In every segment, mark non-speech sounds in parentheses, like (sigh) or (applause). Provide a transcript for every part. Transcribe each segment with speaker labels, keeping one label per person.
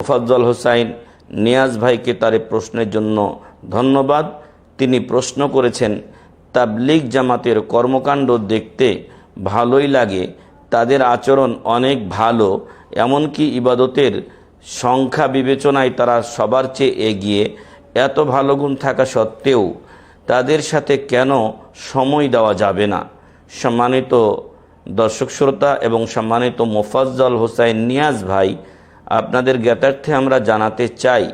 Speaker 1: মোফাজ্জল হোসাইন নিয়াজ ভাইকে তার প্রশ্নের জন্য ধন্যবাদ। তিনি প্রশ্ন করেছেন, তাবলিগ জামাতের কর্মকাণ্ড দেখতে ভালোই লাগে, তাদের আচরণ অনেক ভালো, এমনকি ইবাদতের সংখ্যা বিবেচনায় তারা সবার চেয়ে এগিয়ে এত ভালো গুণ থাকা সত্ত্বেও তাদের সাথে কেন সময় দেওয়া যাবে না? সম্মানিত দর্শক শ্রোতা এবং সম্মানিত মোফাজ্জল হোসাইন নিয়াজ ভাই আপনাদের জ্ঞাতার্থে আমরা জানাতে চাই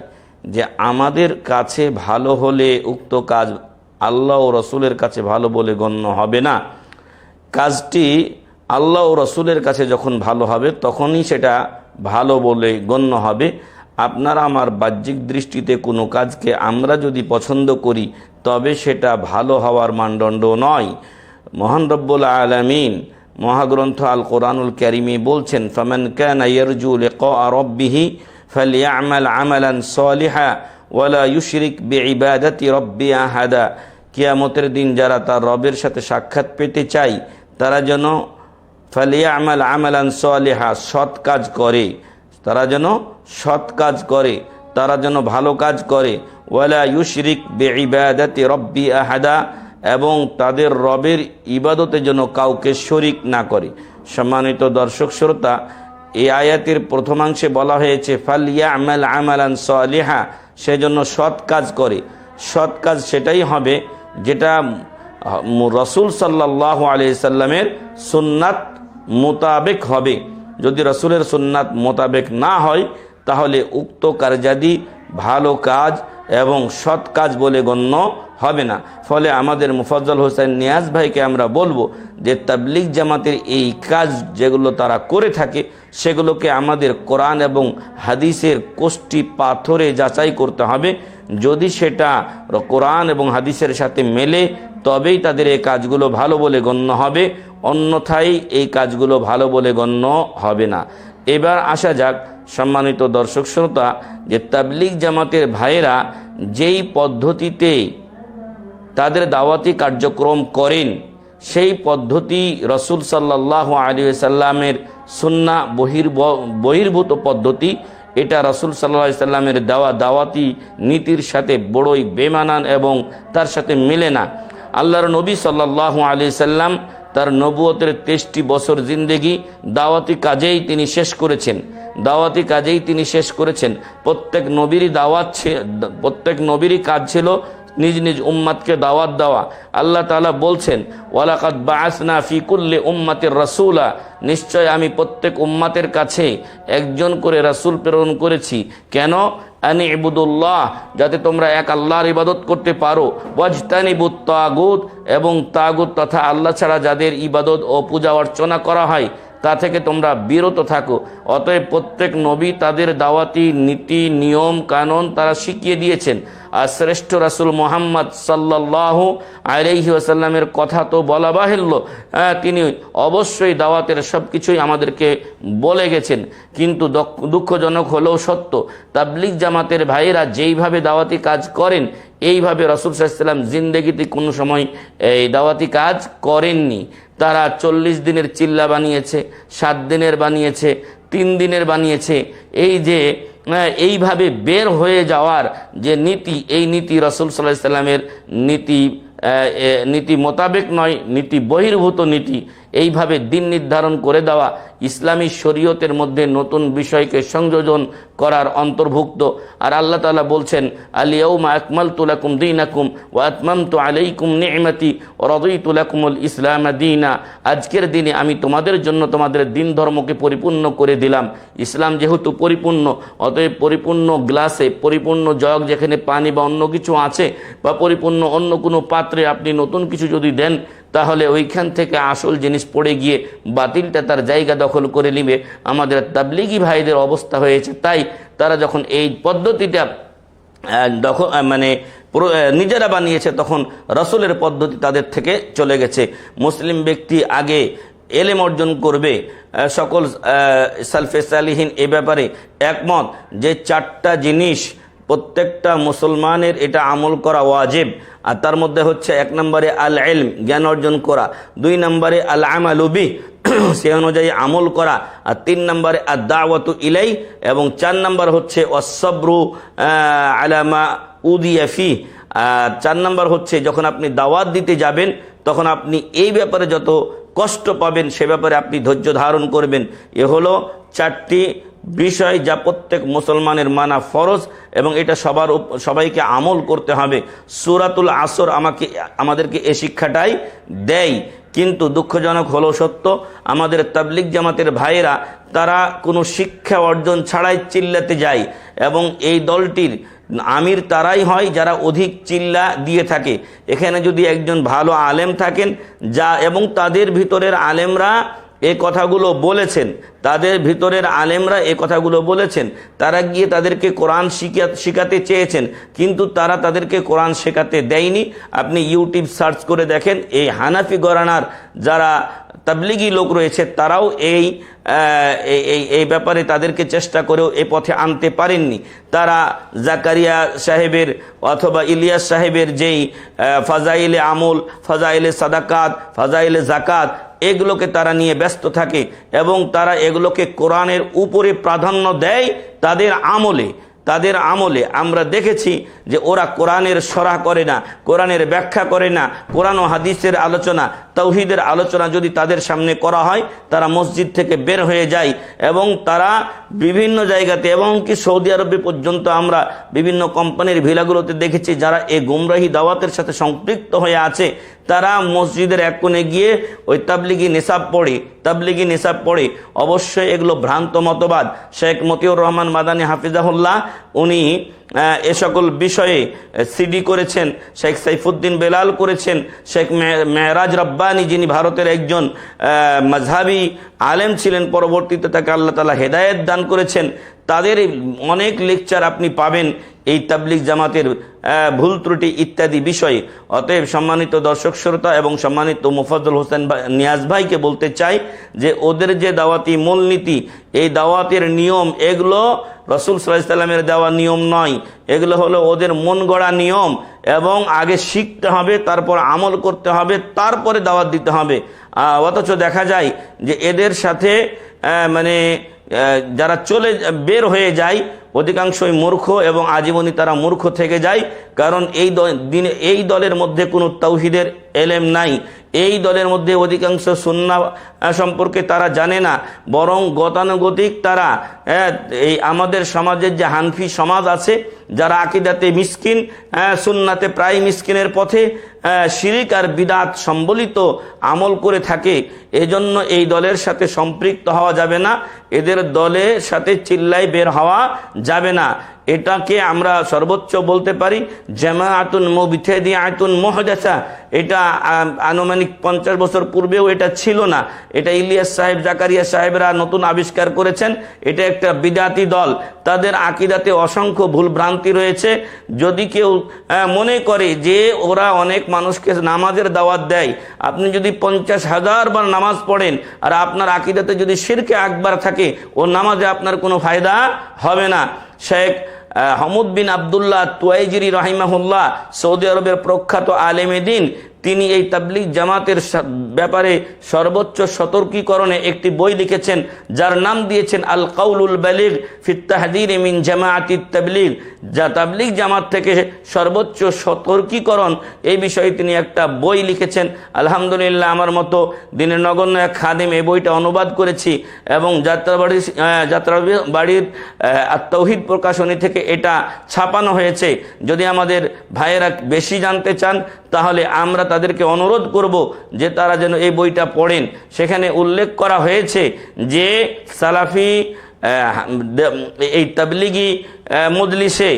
Speaker 1: যে আমাদের কাছে ভালো হলে উক্ত কাজ আল্লাহ ও রসুলের কাছে ভালো বলে গণ্য হবে না। কাজটি আল্লাহ ও রসুলের কাছে যখন ভালো হবে, তখনই সেটা ভালো বলে গণ্য হবে। আপনারা আমার বাহ্যিক দৃষ্টিতে কোনো কাজকে আমরা যদি পছন্দ করি, তবে সেটা ভালো হওয়ার মানদণ্ড নয়। মহান রব্বুল আলমিন মহাগ্রন্থ আল কোরআনুল ক্যারিমি বলছেন, ফমান ক্যান ইয়ারজু লিকা রব্বিহি ফালিয়ামাল আমালান সালিহা ওয়ালা ইউশরিক বিইবাদাতি রব্বি আহাদা। কিয়ামতের দিন যারা তার রবের সাথে সাক্ষাৎ পেতে চায়, তারা যেন ফালিয়া আমাল আমালান সালিহা, সৎ কাজ করে। তারা যেন সৎ কাজ করে, তারা যেন ভালো কাজ করে। ওয়ালা ইউশরিক বিইবাদাতি রব্বি আহাদা। এবং তাদের রবের ইবাদতের জন্য কাউকে শরিক না করে। সম্মানিত দর্শক শ্রোতা, এই আয়াতের প্রথমাংশে বলা হয়েছে ফালিয়া আমাল আমালান সালিহা সেজন্য সৎ কাজ করে। সৎ কাজ সেটাই হবে যেটা রসুল সাল্লাহ সাল্লামের সুন্নাত মোতাবেক হবে। যদি রসুলের সুন্নাত মোতাবেক না হয়, তাহলে উক্ত কার্যাদি ভালো কাজ এবং সৎ কাজ বলে গণ্য হবে না। ফলে আমাদের মুফাজ্জল হোসেন নিয়াজ ভাইকে আমরা বলব যে, তাবলিগ জামাতের এই কাজ যেগুলো তারা করে থাকে, সেগুলোকে আমাদের কোরআন এবং হাদিসের কোষ্টি পাথরে যাচাই করতে হবে। যদি সেটা কোরআন এবং হাদিসের সাথে মেলে, তবেই তাদের এই কাজগুলো ভালো বলে গণ্য হবে। অন্যথায় এই কাজগুলো ভালো বলে গণ্য হবে না। এবার আসা যাক সম্মানিত দর্শক শ্রোতা, যে তাবলিগ জামাতের ভাইয়েরা যেই পদ্ধতিতে তাদের দাওয়াতি কার্যক্রম করেন, সেই পদ্ধতি রসুল সাল্লাহ আলী সাল্লামের সুন্না বহির বহির্ভূত পদ্ধতি, এটা রসুল সাল্লা সাল্লামের দেওয়া দাওয়াতি নীতির সাথে বড়ই বেমানান এবং তার সাথে মেলে না। আল্লাহর নবী সাল্লাহ আলি সাল্লাম তার নবুয়তের তেইশটি বছর জিন্দেগি দাওয়াতি কাজেই তিনি শেষ করেছেন। দাওয়াতি কাজেই তিনি শেষ করেছেন। প্রত্যেক নবীরই দাওয়াত প্রত্যেক নবীরই কাজ ছিল নিজ নিজ উম্মাদকে দাওয়াত দেওয়া। আল্লাহ তালা বলছেন ওয়ালাকাত বাসনা ফিকুল্লে উম্মাতের রসুলা। নিশ্চয় আমি প্রত্যেক উম্মাতের কাছে একজন করে রাসুল প্রেরণ করেছি। কেন? আনি ইবুদুল্লাহ, যাতে তোমরা এক আল্লাহর ইবাদত করতে পারো। ওয়াজতানিবুত তাগুত, এবং তাগুত তথা আল্লাহ ছাড়া যাদের ইবাদত ও পূজা অর্চনা করা হয় তা থেকে তোমরা বিরত থাকো। অতএব প্রত্যেক নবী তাদের দাওয়াতি নীতি, নিয়ম, কানুন তারা শিখিয়ে দিয়েছেন। আর শ্রেষ্ঠ রাসুল মোহাম্মদ সাল্লাহ আলহি আসাল্লামের কথা তো বলা বাহিল্য। হ্যাঁ তিনি অবশ্যই দাওয়াতের সব কিছুই আমাদেরকে বলে গেছেন। কিন্তু দুঃখজনক হলেও সত্য তাবলিক জামাতের ভাইয়েরা যেইভাবে দাওয়াতি কাজ করেন, এইভাবে রসুল সাল্লাম জিন্দেগিতে কোনো সময় এই দাওয়াতি কাজ করেননি। তারা চল্লিশ দিনের চিল্লা বানিয়েছে, সাত দিনের বানিয়েছে, তিন দিনের বানিয়েছে। এই যে এইভাবে বের হয়ে যাওয়ার যে নীতি, এই নীতি রসুল সাল্লাহ সাল্লামের নীতি নীতি মোতাবেক নয়, নীতি বহির্ভূত নীতি। এইভাবে দিন নির্ধারণ করে দেওয়া ইসলামী শরীয়তের মধ্যে নতুন বিষয়কে সংযোজন করার অন্তর্ভুক্ত। আর আল্লাহ তালা বলছেন আলিয়াউমা আকমাল তুলাকুম দিন আকুম ও আতমাম তো আলাইকুম নেমতি ও রদই তুলাকুমুল ইসলাম দিনা। আজকের দিনে আমি তোমাদের জন্য তোমাদের দিন ধর্মকে পরিপূর্ণ করে দিলাম। ইসলাম যেহেতু পরিপূর্ণ, অতএব পরিপূর্ণ গ্লাসে, পরিপূর্ণ জগ যেখানে পানি বা অন্য কিছু আছে বা পরিপূর্ণ অন্য কোনো পাত্রে আপনি নতুন কিছু যদি দেন তাহলে ওইখান থেকে আসল জিনিস পড়ে গিয়ে বাতিলটা তার জায়গা দখল করে নিবে। আমাদের তাবলিগি ভাইদের অবস্থা হয়েছে তাই তারা যখন এই পদ্ধতিটা দখল মানে নিজেরা বানিয়েছে তখন রসুলের পদ্ধতি তাদের থেকে চলে গেছে। মুসলিম ব্যক্তি আগে এলেম অর্জন করবে সকল সালফে সালিহীন এ ব্যাপারে একমত যে চারটা জিনিস প্রত্যেকটা মুসলমানের এটা আমল করা ওয়াজিব। আর তার মধ্যে হচ্ছে এক নম্বরে আল এলম জ্ঞান অর্জন করা। দুই নম্বরে আল আম আমালুবি (clears throat) সে অনুযায়ী আমল করা। আর তিন নম্বরে আর দাওয়াতু ইলাই এবং চার নম্বর হচ্ছে অসব্রু আলামা উদিয়াফি আর চার নম্বর হচ্ছে যখন আপনি দাওয়াত দিতে যাবেন, তখন আপনি এই ব্যাপারে যত কষ্ট পাবেন, সে ব্যাপারে আপনি ধৈর্য ধারণ করবেন। এ হলো চারটি বিষয় যা প্রত্যেক মুসলমানের মানা ফরজ এবং এটা সবার সবাইকে আমল করতে হবে। সুরাতুল আসর আমাকে আমাদেরকে এ শিক্ষাটাই দেয়। কিন্তু দুঃখজনক হলো সত্য, আমাদের তাবলিক জামাতের ভাইয়েরা তারা কোনো শিক্ষা অর্জন ছাড়াই চিল্লাতে যায় এবং এই দলটির আমির তারাই হয় যারা অধিক চিল্লা দিয়ে থাকে। এখানে যদি একজন ভালো আলেম থাকেন, যা এবং তাদের ভিতরের আলেমরা এ কথাগুলো বলেছেন। তাদের ভিতরের আলেমরা এ কথাগুলো বলেছেন। তারা গিয়ে তাদেরকে কোরআন শিখা শেখাতে চেয়েছেন, কিন্তু তারা তাদেরকে কোরআন শেখাতে দেয়নি। আপনি ইউটিউব সার্চ করে দেখেন, এই হানাফি গরানার যারা তাবলিগি লোক রয়েছে, তারাও এই এই- ব্যাপারে তাদেরকে চেষ্টা করেও এ পথে আনতে পারেননি। তারা জাকারিয়া সাহেবের অথবা ইলিয়াস সাহেবের যেই ফাজাইলে আমল, ফাজাইলে সাদাকাত, ফাজাইলে জাকাত এগুলোকে তারা নিয়ে ব্যস্ত থাকে এবং তারা এগুলোকে কোরআনের উপরে প্রাধান্য দেয় তাদের আমলে। তাদের আমলে আমরা দেখেছি যে ওরা কোরআনের সরা করে না, কোরআনের ব্যাখ্যা করে না, কোরআন ও হাদিসের আলোচনা তৌহিদের আলোচনা যদি তাদের সামনে করা হয়, তারা মসজিদ থেকে বের হয়ে যায় এবং তারা বিভিন্ন জায়গাতে এবং কি সৌদি আরবে পর্যন্ত আমরা বিভিন্ন কোম্পানির ভিলাগুলোতে দেখেছি, যারা এই গুমরাহি দাওয়াতের সাথে সম্পৃক্ত হয়ে আছে, তারা মসজিদের এক কোণে গিয়ে ওই তাবলিগি নিসাব পড়ে, তাবলিগি নিসাব পড়ে। অবশ্যই এগুলো ভ্রান্ত মতবাদ। শেখ মতিউর রহমান মাদানী হাফিজাহুল্লাহ, উনি এ সকল বিষয়ে সিডি করেছেন, শেখ সাইফুদ্দিন বেলাল করেছেন, শেখ মেহরাজ রব্বানি, যিনি ভারতের একজন মাঝহাবি আলেম ছিলেন, পরবর্তীতে তাকে আল্লাহ তালা হেদায়েত দান করেছেন। তাদের অনেক লেকচার আপনি পাবেন এই তাবলিক জামাতের ভুল ত্রুটি ইত্যাদি বিষয়ে। অতএব সম্মানিত দর্শক শ্রোতা এবং সম্মানিত মুফাজ্জল হোসেন নিয়াজ ভাইকে বলতে চাই যে ওদের যে দাওয়াতি মূলনীতি, এই দাওয়াতের নিয়ম এগুলো রসুল সাল্লামের দেওয়া নিয়ম নয়। এগুলো হলো ওদের মন গড়া নিয়ম এবং আগে শিখতে হবে, তারপর আমল করতে হবে, তারপরে দাওয়াত দিতে হবে। অথচ দেখা যায় যে এদের সাথে মানে যারা চলে বের হয়ে যায় অধিকাংশই মূর্খ এবং আজীবনী তারা মূর্খ থেকে যায়, কারণ এই দিনে এই দলের মধ্যে কোনো তৌহিদের এলেম নাই। এই দলের মধ্যে অধিকাংশ সুন্না সম্পর্কে তারা জানে না, বরং গতানুগতিক তারা এই আমাদের সমাজের যে হানফি সমাজ আছে, যারা আকিদাতে মিসকিন সুন্নাতে প্রায় মিসকিনের পথে শিরিক আর বিদাত সম্বলিত আমল করে থাকে। এজন্য এই দলের সাথে সম্পৃক্ত হওয়া যাবে না। এদের দলের সাথে চিল্লাই বের হওয়া যাবে না। এটাকে আমরা সর্বোচ্চ বলতে পারি জামাআতুন মুবতেদি আয়তুন মুহদাসা। এটা আনুমানিক পঞ্চাশ বছর পূর্বেও এটা ছিল না। এটা ইলিয়াস সাহেব, জাকারিয়া সাহেবরা নতুন আবিষ্কার করেছেন। এটা একটা বিদাতি দল। তাদের আকিদাতে অসংখ্য ভুল ভ্রান্তি রয়েছে। যদি কেউ মনে করে যে ওরা অনেক মানুষকে নামাজের দাওয়াত দেয়, আপনি যদি পঞ্চাশ হাজার বার নামাজ পড়েন, আর আপনার আকিদাতে যদি শিরকে আকবার থাকে ও নামাজে আপনার কোনো ফায়দা হবে না। শেখ হমুদ বিন আবদুল্লাহ তুয়াইজিরি রাহিমাহুল্লাহ সৌদি আরবের প্রখ্যাত আলেমে দিন তিনি এই তাবলিগ জামাতের ব্যাপারে সর্বোচ্চ সতর্কীকরণে একটি বই লিখেছেন যার নাম দিয়েছেন আল কাউলুল বালিগ ফিত্তাহাদির মিন জামায়াতি তাবলিগ। যা তাবলিগ জামাত থেকে সর্বোচ্চ সতর্কীকরণ এই বিষয়ে তিনি একটা বই লিখেছেন। আলহামদুলিল্লাহ আমার মতো দিনের নগণ্য এক খাদেম এই বইটা অনুবাদ করেছি এবং যাত্রাবাড়ি যাত্রা বাড়ির আহ, তৌহিদ প্রকাশনী থেকে এটা ছাপানো হয়েছে। যদি আমাদের ভাইয়েরা বেশি জানতে চান তাহলে আমরা তাদেরকে অনুরোধ করব যে তারা যেন এই বইটা পড়েন। সেখানে উল্লেখ করা হয়েছে যে সালাফি এই তাবলিগি মজলিসে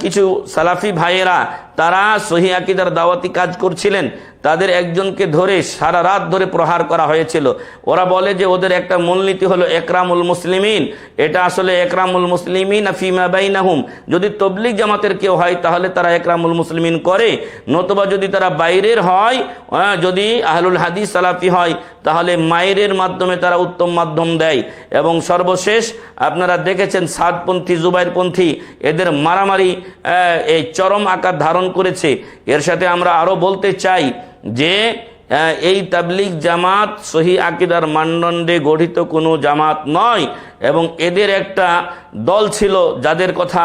Speaker 1: কিছু সালাফি ভাইয়েরা, তারা সহি আকিদার দাওয়াতি কাজ করছিলেন। তাদের একজনকে ধরে সারা রাত ধরে প্রহার করা হয়েছিল। ওরা বলে যে ওদের একটা মূলনীতি হলো একরামুল মুসলিমিন। এটা আসলে একরামুল মুসলিমিন ফিমা বাইনাহুম। যদি তবলিগ জামাতের কেউ হয়, তাহলে তারা একরামুল মুসলিমিন করে। নতুবা যদি তারা বাইরের হয় যদি আহলুল হাদিস সালাফি হয়, তাহলে মায়ের মাধ্যমে তারা উত্তম মাধ্যম দেয়। এবং সর্বশেষ, আপনারা দেখেছেন সাদপন্থী, জুবাইরপন্থী, এদের মারামারি এই চরম আকার ধারণ করেছে। এর সাথে আমরা আরও বলতে চাই যে এই তাবলিগ জামাত সহি আকিদার মানদণ্ডে গঠিত কোনো জামাত নয় এবং এদের একটা দল ছিল যাদের কথা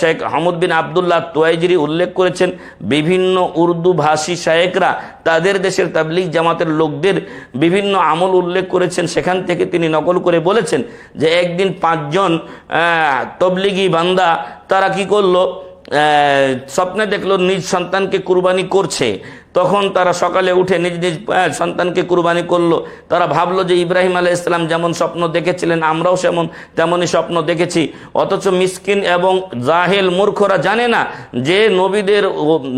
Speaker 1: Sheikh Hamud bin Abdullah Tuwaijri উল্লেখ করেছেন। বিভিন্ন উর্দু ভাষী শায়েকরা তাদের দেশের তাবলিগ জামাতের লোকদের বিভিন্ন আমল উল্লেখ করেছেন। সেখান থেকে তিনি নকল করে বলেছেন যে একদিন পাঁচজন তবলিগি বান্দা তারা কি করল? স্বপ্নে দেখল নিজ সন্তানকে কুরবানি করছে। তখন তারা সকালে উঠে নিজ নিজ সন্তানকে কুরবানি করল। তারা ভাবলো যে ইব্রাহিম আলাহ ইসলাম যেমন স্বপ্ন দেখেছিলেন, আমরাও সেমন, তেমনই স্বপ্ন দেখেছি। অথচ মিসকিন এবং জাহেল মূর্খরা জানে না যে নবীদের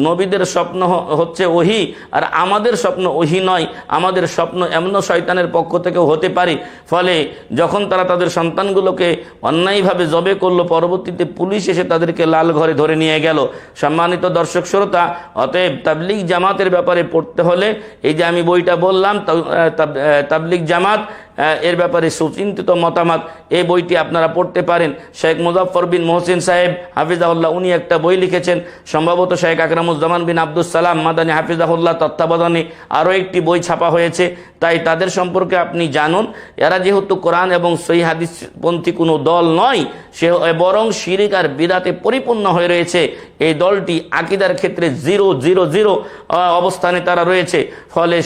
Speaker 1: নবীদের স্বপ্ন হচ্ছে ওহি, আর আমাদের স্বপ্ন ওহি নয়। আমাদের স্বপ্ন এমন শয়তানের পক্ষ থেকে হতে পারে। ফলে যখন তারা তাদের সন্তানগুলোকে অন্যায়ভাবে জবে করল, পরবর্তীতে পুলিশ এসে তাদেরকে লাল ঘরে ধরে নিয়ে গেল। সম্মানিত দর্শক শ্রোতা অতএব তাবলিগ জামাতের ব্যাপারে পড়তে হলে এই যে আমি বইটা বললাম তাবলিক জামাত এর ব্যাপারে সুচিন্তিত মতামত এই বইটি আপনারা পড়তে পারেন। শেখ মুজাফর বিন মোহসিন সাহেব, হাফিজাহুল্লাহ, উনি একটা বই লিখেছেন। সম্ভবত শেখ আকরামুজ্জামান বিন আব্দুল সালাম, মাদানী হাফিজাহুল্লাহ, তত্ত্বাবধানে আরও একটি বই ছাপা হয়েছে। তাই তাদের সম্পর্কে আপনি জানুন। এরা যেহেতু কোরআন এবং সই হাদিসপন্থী কোনো দল নয়, সে বরং শিরিক আর বিদাতে পরিপূর্ণ হয়ে রয়েছে। এই দলটি আকিদার ক্ষেত্রে জিরো জিরো জিরো অবস্থানে তারা রয়েছে। ফলে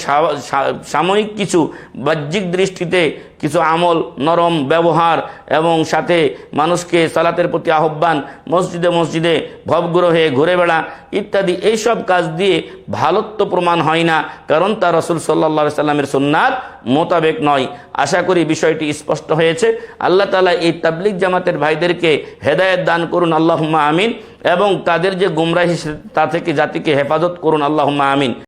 Speaker 1: সাময়িক কিছু বাহ্যিক দৃষ্টিতে কিছু আমল, নরম ব্যবহার এবং সাথে মানুষকে সালাতের প্রতি আহ্বান, মসজিদে মসজিদে ভবগ্রহে ঘুরে বেড়া ইত্যাদি এইসব কাজ দিয়ে ভালোত্ব প্রমাণ হয় না, কারণ তা রসুল সাল্লা সাল্লামের সুন্নাত মোতাবেক নয়। আশা করি বিষয়টি স্পষ্ট হয়েছে। আল্লাহ তালা এই তাবলিক জামাতের ভাইদেরকে হেদায়েত দান করুন, আল্লাহুম্মা আমিন, এবং তাদের যে গুমরাহি তা থেকে জাতিকে হেফাজত করুন, আল্লাহুম্মা আমিন।